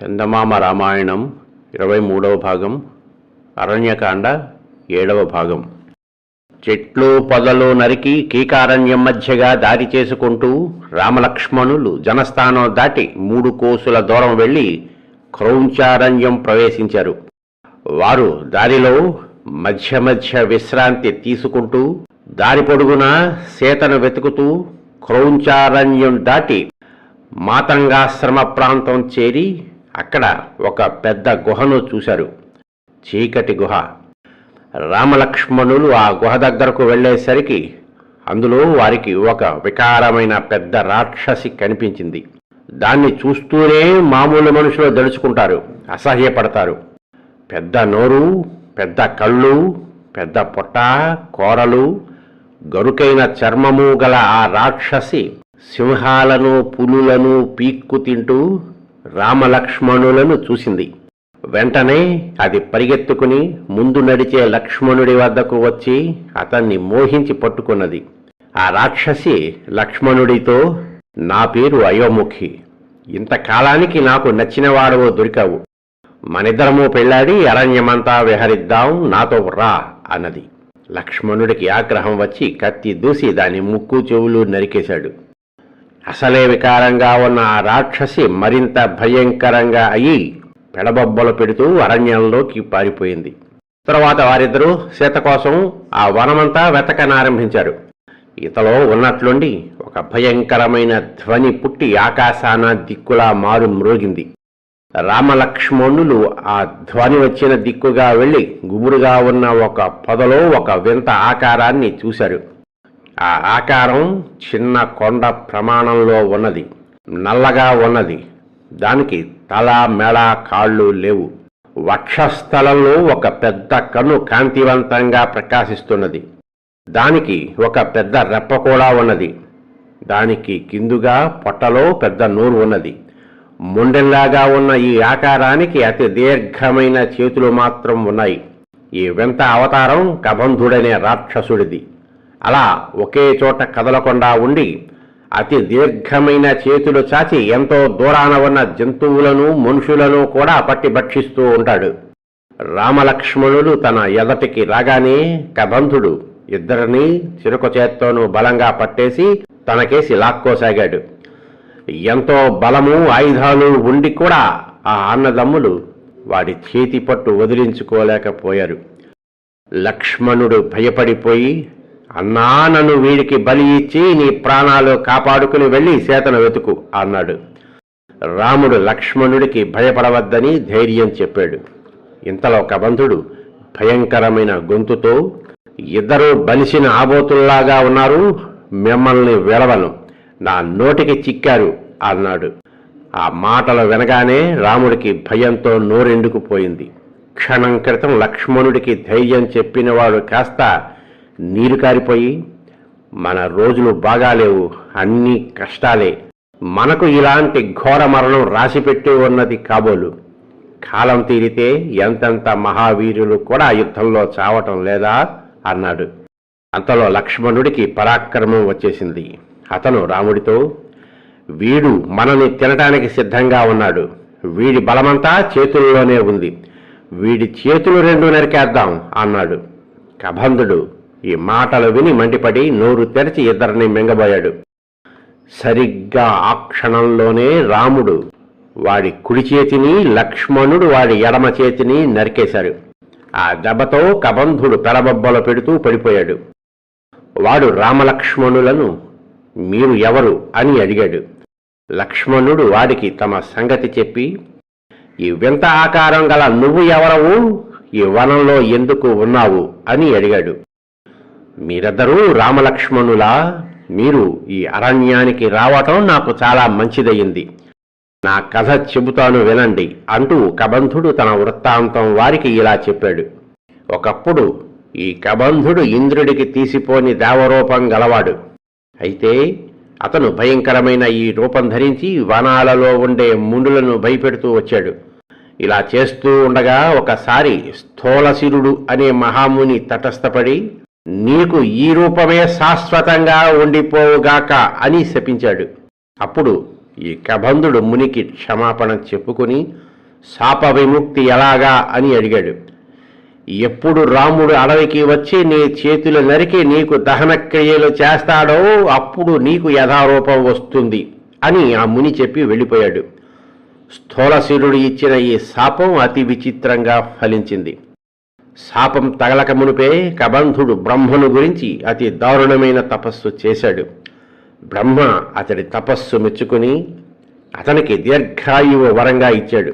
చందమామ రామాయణం ఇరవై మూడవ భాగం అరణ్యకాండ ఏడవ భాగం. చెట్లు పొదలు నరికి కీకారణ్యం మధ్యగా దారి చేసుకుంటూ రామలక్ష్మణులు జనస్థానం దాటి మూడు కోసుల దూరం వెళ్ళి క్రౌంచారణ్యం ప్రవేశించారు. వారు దారిలో మధ్య మధ్య విశ్రాంతి తీసుకుంటూ దారి పొడుగున సీతను వెతుకుతూ క్రౌంచారణ్యం దాటి మాతంగాశ్రమ ప్రాంతం చేరి అక్కడ ఒక పెద్ద గుహను చూశారు. చీకటి గుహ. రామలక్ష్మణులు ఆ గుహ దగ్గరకు వెళ్ళేసరికి అందులో వారికి ఒక వికారమైన పెద్ద రాక్షసి కనిపించింది. దాన్ని చూస్తూనే మామూలు మనుషులు దడుచుకుంటారు అసహ్యపడతారు. పెద్ద నోరు పెద్ద కళ్ళు పెద్ద పొట్ట కోరలు గరుకైన చర్మము గల ఆ రాక్షసి సింహాలను పులులను పీక్కు తింటూ రామలక్ష్మణులను చూసింది. వెంటనే అది పరిగెత్తుకుని ముందు నడిచే లక్ష్మణుడి వద్దకు వచ్చి అతన్ని మోహించి పట్టుకున్నది. ఆ రాక్షసి లక్ష్మణుడితో నా పేరు అయోముఖి. ఇంతకాలానికి నాకు నచ్చినవాడవో దొరికావు. మనిద్దరము పెళ్ళాడి అరణ్యమంతా విహరిద్దాం నాతో రా అన్నది. లక్ష్మణుడికి ఆగ్రహం వచ్చి కత్తి దూసి దాని ముక్కు చెవులు నరికేశాడు. అసలే వికారంగా ఉన్న ఆ రాక్షసి మరింత భయంకరంగా అయి పెడబొబ్బలు పెడుతూ అరణ్యంలోకి పారిపోయింది. తరువాత వారిద్దరూ సీత కోసం ఆ వనమంతా వెతకనారంభించారు. ఇతలో ఉన్నట్లుండి ఒక భయంకరమైన ధ్వని పుట్టి ఆకాశాన దిక్కులా మారు మ్రోగింది. రామలక్ష్మణులు ఆ ధ్వని వచ్చిన దిక్కుగా వెళ్ళి గుబురుగా ఉన్న ఒక పొదలో ఒక వింత ఆకారాన్ని చూశారు. ఆ ఆకారం చిన్న కొండ ప్రమాణంలో ఉన్నది. నల్లగా ఉన్నది. దానికి తల మెడ కాళ్ళు లేవు. వక్షస్థలంలో ఒక పెద్ద కన్ను కాంతివంతంగా ప్రకాశిస్తున్నది. దానికి ఒక పెద్ద రెప్ప కూడా ఉన్నది. దానికి కిందుగా పొట్టలో పెద్ద నూరు ఉన్నది. ముండెల్లాగా ఉన్న ఈ ఆకారానికి అతి దీర్ఘమైన చేతులు మాత్రం ఉన్నాయి. ఈ వింత అవతారం కబంధుడనే రాక్షసుడిది. అలా ఒకే చోట కదలకుండా ఉండి అతి దీర్ఘమైన చేతులు చాచి ఎంతో దూరాన ఉన్న జంతువులను మనుషులను కూడా పట్టి భక్షిస్తూ ఉంటాడు. రామలక్ష్మణులు తన ఎదటికి రాగానే కబంధుడు ఇద్దరిని చిరుక చేత్తోనూ బలంగా పట్టేసి తనకేసి లాక్కోసాగాడు. ఎంతో బలము ఆయుధాలు ఉండి కూడా ఆ అన్నదమ్ములు వాడి చేతి పట్టు వదిలించుకోలేకపోయారు. లక్ష్మణుడు భయపడిపోయి అన్నా నన్ను వీడికి బలి ఇచ్చి నీ ప్రాణాలు కాపాడుకుని వెళ్ళి సీతను వెతుకు అన్నాడు. రాముడు లక్ష్మణుడికి భయపడవద్దని ధైర్యం చెప్పాడు. ఇంతలో కబంధుడు భయంకరమైన గొంతుతో ఇద్దరూ బలిసిన ఆబోతుల్లాగా ఉన్నారు మిమ్మల్ని వెలవను నా నోటికి చిక్కారు అన్నాడు. ఆ మాటలు వినగానే రాముడికి భయంతో నోరెండుకుపోయింది క్షణం క్రితం లక్ష్మణుడికి ధైర్యం చెప్పినవాడు కాస్త నీరు కారిపోయి మన రోజులు బాగాలేవు అన్ని కష్టాలే. మనకు ఇలాంటి ఘోర మరణం రాసిపెట్టి ఉన్నది కాబోలు. కాలం తీరితే ఎంతెంత మహావీరులు కూడా యుద్ధంలో చావటం లేదా? అన్నాడు. అంతలో లక్ష్మణుడికి పరాక్రమం వచ్చేసింది. అతను రాముడితో వీడు మనని తినటానికి సిద్ధంగా ఉన్నాడు. వీడి బలమంతా చేతుల్లోనే ఉంది. వీడి చేతులు రెండు నరికేద్దాం అన్నాడు. కబంధుడు ఈ మాటలు విని మండిపడి నోరు తెరిచి ఇద్దరిని మింగబోయాడు. సరిగ్గా ఆ క్షణంలోనే రాముడు వాడి కుడి చేతిని లక్ష్మణుడు వాడి ఎడమ చేతిని నరికేశాడు ఆ దెబ్బతో కబంధుడు పెడబొబ్బలు పెడుతూ పడిపోయాడు. వాడు రామలక్ష్మణులను మీరు ఎవరు అని అడిగాడు. లక్ష్మణుడు వాడికి తమ సంగతి చెప్పి ఈ వింత ఆకారం గల నువ్వు ఎవరవు? ఈ వనంలో ఎందుకు ఉన్నావు? అని అడిగాడు. మీరిద్దరూ రామలక్ష్మణులా మీరు ఈ అరణ్యానికి రావటం నాకు చాలా మంచిదయ్యింది నా కథ చెబుతాను వినండి అంటూ కబంధుడు తన వృత్తాంతం వారికి ఇలా చెప్పాడు. ఒకప్పుడు ఈ కబంధుడు ఇంద్రుడికి తీసిపోని దేవరూపం గలవాడు. అయితే అతను భయంకరమైన ఈ రూపం ధరించి వనాలలో ఉండే ముండులను భయపెడుతూ వచ్చాడు. ఇలా చేస్తూ ఉండగా ఒకసారి స్థూలశిరుడు అనే మహాముని తటస్థపడి నీకు ఈ రూపమే శాశ్వతంగా ఉండిపోవుగాక అని శపించాడు. అప్పుడు ఈ కబంధుడు మునికి క్షమాపణ చెప్పుకుని శాప విముక్తి ఎలాగా అని అడిగాడు. ఎప్పుడు రాముడు అడవికి వచ్చి నీ చేతులు నరికి నీకు దహన క్రియలు చేస్తాడో అప్పుడు నీకు యథారూపం వస్తుంది అని ఆ ముని చెప్పి వెళ్ళిపోయాడు. స్థూలశిరుడు ఇచ్చిన ఈ శాపం అతి విచిత్రంగా ఫలించింది. శాపం తగలక మునిపే కబంధుడు బ్రహ్మను గురించి అతి దారుణమైన తపస్సు చేశాడు. బ్రహ్మ అతడి తపస్సు మెచ్చుకుని అతనికి దీర్ఘాయువు వరంగా ఇచ్చాడు.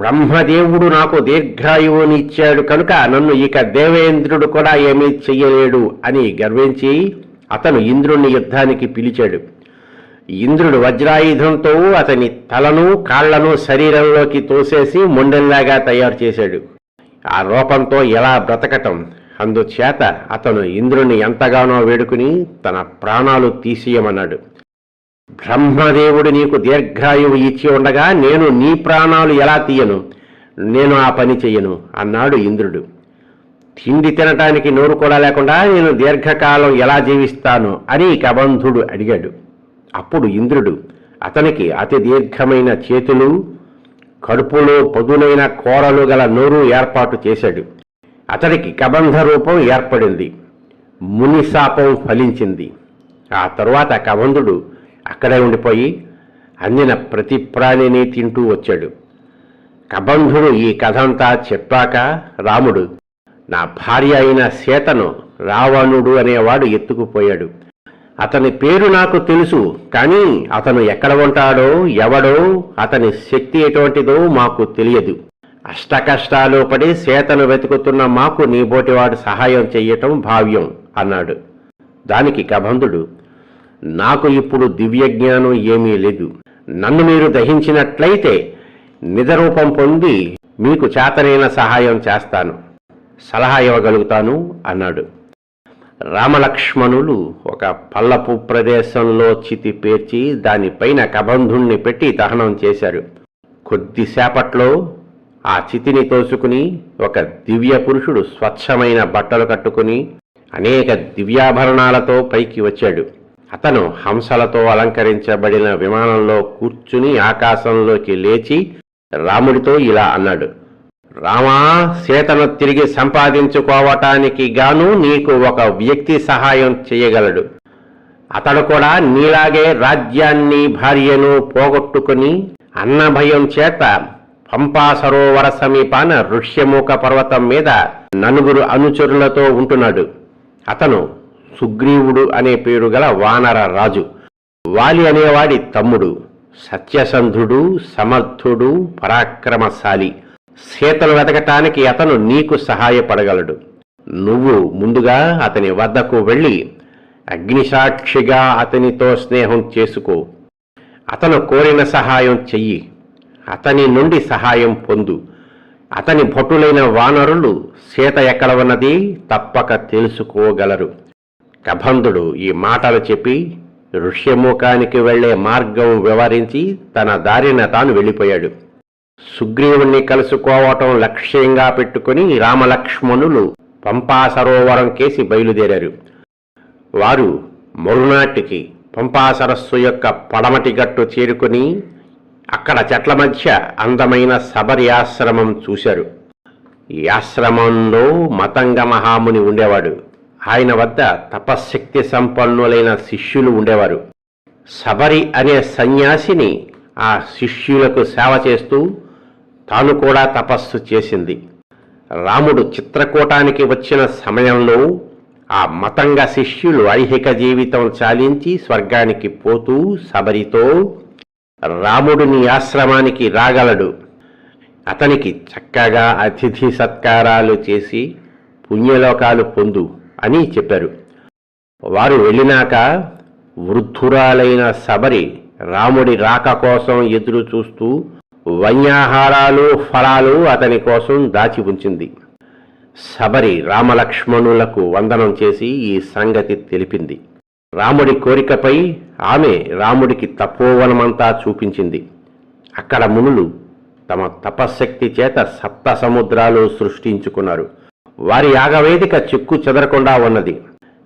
బ్రహ్మదేవుడు నాకు దీర్ఘాయువుని ఇచ్చాడు కనుక నన్ను ఇక దేవేంద్రుడు కూడా ఏమీ చెయ్యలేడు అని గర్వించి అతను ఇంద్రుణ్ణి యుద్ధానికి పిలిచాడు. ఇంద్రుడు వజ్రాయుధంతో అతని తలను కాళ్ళను శరీరంలోకి తోసేసి మొండెల్లాగా తయారు చేశాడు. ఆ రూపంతో ఎలా బ్రతకటం? అందుచేత అతను ఇంద్రుని ఎంతగానో వేడుకుని తన ప్రాణాలు తీసేయమన్నాడు. బ్రహ్మదేవుడు నీకు దీర్ఘాయువు ఇచ్చి ఉండగా నేను నీ ప్రాణాలు ఎలా తీయను? నేను ఆ పని చెయ్యను అన్నాడు ఇంద్రుడు. తిండి తినటానికి నోరు కూడా లేకుండా నేను దీర్ఘకాలం ఎలా జీవిస్తాను అని కబంధుడు అడిగాడు. అప్పుడు ఇంద్రుడు అతనికి అతి దీర్ఘమైన చేతులు కడుపులో పదునైన కోరలు గల నోరు ఏర్పాటు చేశాడు. అతడికి కబంధ రూపం ఏర్పడింది. మునిశాపం ఫలించింది. ఆ తరువాత కబంధుడు అక్కడే ఉండిపోయి అందిన ప్రతి ప్రాణిని తింటూ వచ్చాడు. కబంధుడు ఈ కథంతా చెప్పాక రాముడు నా భార్య అయిన సీతను రావణుడు అనేవాడు ఎత్తుకుపోయాడు. అతని పేరు నాకు తెలుసు కానీ అతను ఎక్కడ ఉంటాడో ఎవడో అతని శక్తి ఎటువంటిదో మాకు తెలియదు. అష్టకష్టాలు పడి శ్వేతను వెతుకుతున్న మాకు నీబోటివాడు సహాయం చెయ్యటం భావ్యం అన్నాడు. దానికి కబంధుడు నాకు ఇప్పుడు దివ్యజ్ఞానం ఏమీ లేదు. నన్ను మీరు దహించినట్లయితే నిజరూపం పొంది మీకు చేతనైన సహాయం చేస్తాను. సలహా ఇవ్వగలుగుతాను అన్నాడు. రామలక్ష్మణులు ఒక పల్లపు ప్రదేశంలో చితి పేర్చి దానిపైన కబంధుణ్ణి పెట్టి దహనం చేశారు. కొద్దిసేపట్లో ఆ చితిని తోసుకుని ఒక దివ్య పురుషుడు స్వచ్ఛమైన బట్టలు కట్టుకుని అనేక దివ్యాభరణాలతో పైకి వచ్చాడు. అతను హంసలతో అలంకరించబడిన విమానంలో కూర్చుని ఆకాశంలోకి లేచి రాముడితో ఇలా అన్నాడు. రామా సీతను తిరిగి సంపాదించుకోవటానికి గాను నీకు ఒక వ్యక్తి సహాయం చేయగలడు. అతడు కూడా నీలాగే రాజ్యాన్ని భార్యను పోగొట్టుకుని అన్నభయం చేత పంపా సరోవర సమీపాన ఋష్యముఖ పర్వతం మీద నలుగురు అనుచరులతో ఉంటున్నాడు. అతను సుగ్రీవుడు అనే పేరు గల వానర రాజు. వాలి అనేవాడి తమ్ముడు సత్యసంధుడు సమర్థుడు పరాక్రమశాలి. సీతను వెతకటానికి అతను నీకు సహాయపడగలడు. నువ్వు ముందుగా అతని వద్దకు వెళ్ళి అగ్నిసాక్షిగా అతనితో స్నేహం చేసుకో. అతను కోరిన సహాయం చెయ్యి. అతని నుండి సహాయం పొందు. అతని భటులైన వానరులు సీత ఎక్కడ ఉన్నది తప్పక తెలుసుకోగలరు. కబంధుడు ఈ మాటలు చెప్పి ఋష్యముఖానికి వెళ్ళే మార్గం వివరించి తన దారిన తాను వెళ్ళిపోయాడు. సుగ్రీవుణ్ణి కలుసుకోవటం లక్ష్యంగా పెట్టుకుని రామలక్ష్మణులు పంపా సరోవరం కేసి బయలుదేరారు. వారు మరునాటికి పంపా సరస్సు యొక్క పడమటి గట్టు చేరుకుని అక్కడ చెట్ల మధ్య అందమైన శబరి ఆశ్రమం చూశారు. ఈ ఆశ్రమంలో మతంగ మహాముని ఉండేవాడు. ఆయన వద్ద తపశ్శక్తి సంపన్నులైన శిష్యులు ఉండేవారు. శబరి అనే సన్యాసిని ఆ శిష్యులకు సేవ చేస్తూ తాను కూడా తపస్సు చేసింది. రాముడు చిత్రకూటానికి వచ్చిన సమయంలో ఆ మతంగ శిష్యులు ఐహిక జీవితం చాలించి స్వర్గానికి పోతూ శబరితో రాముడిని ఆశ్రమానికి రాగలడు. అతనికి చక్కగా అతిథి సత్కారాలు చేసి పుణ్యలోకాలు పొందు అని చెప్పారు. వారు వెళ్ళినాక వృద్ధురాలైన శబరి రాముడి రాక కోసం ఎదురు చూస్తూ వన్యాహారాలు ఫలాలు అతని కోసం దాచి ఉంచింది. శబరి రామలక్ష్మణులకు వందనం చేసి ఈ సంగతి తెలిపింది. రాముడి కోరికపై ఆమె రాముడికి తపోవనమంతా చూపించింది. అక్కడ మునులు తమ తపశ్శక్తి చేత సప్త సముద్రాలు సృష్టించుకున్నారు. వారి యాగవేదిక చిక్కు చెదరకుండా ఉన్నది.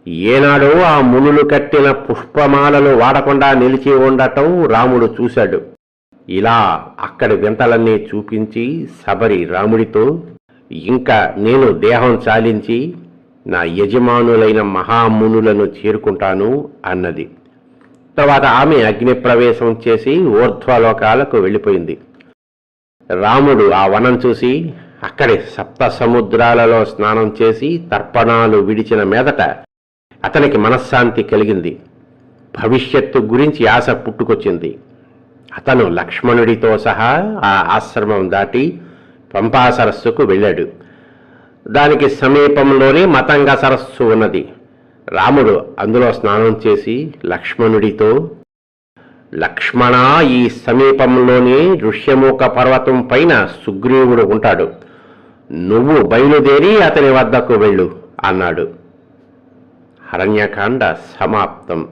ఏనాడో ఆ మునులు కట్టిన పుష్పమాలలు వాడకుండా నిలిచి ఉండటం రాముడు చూశాడు. ఇలా అక్కడి వింతలన్నీ చూపించి సబరి రాముడితో ఇంకా నేను దేహం చాలించి నా యజమానులైన మహామునులను చేరుకుంటాను అన్నది. తర్వాత ఆమె అగ్నిప్రవేశం చేసి ఊర్ధ్వలోకాలకు వెళ్ళిపోయింది. రాముడు ఆ వనం చూసి అక్కడి సప్త సముద్రాలలో స్నానం చేసి తర్పణాలు విడిచిన మీదట అతనికి మనశ్శాంతి కలిగింది. భవిష్యత్తు గురించి ఆశ పుట్టుకొచ్చింది. అతను లక్ష్మణుడితో సహా ఆ ఆశ్రమం దాటి పంపా సరస్సుకు వెళ్ళాడు. దానికి సమీపంలోనే మతంగ సరస్సు ఉన్నది. రాముడు అందులో స్నానం చేసి లక్ష్మణుడితో లక్ష్మణ ఈ సమీపంలోనే ఋష్యముఖ పర్వతం పైన సుగ్రీవుడు ఉంటాడు. నువ్వు బయలుదేరి అతని వద్దకు వెళ్ళు అన్నాడు. అరణ్యకాండ సమాప్తం.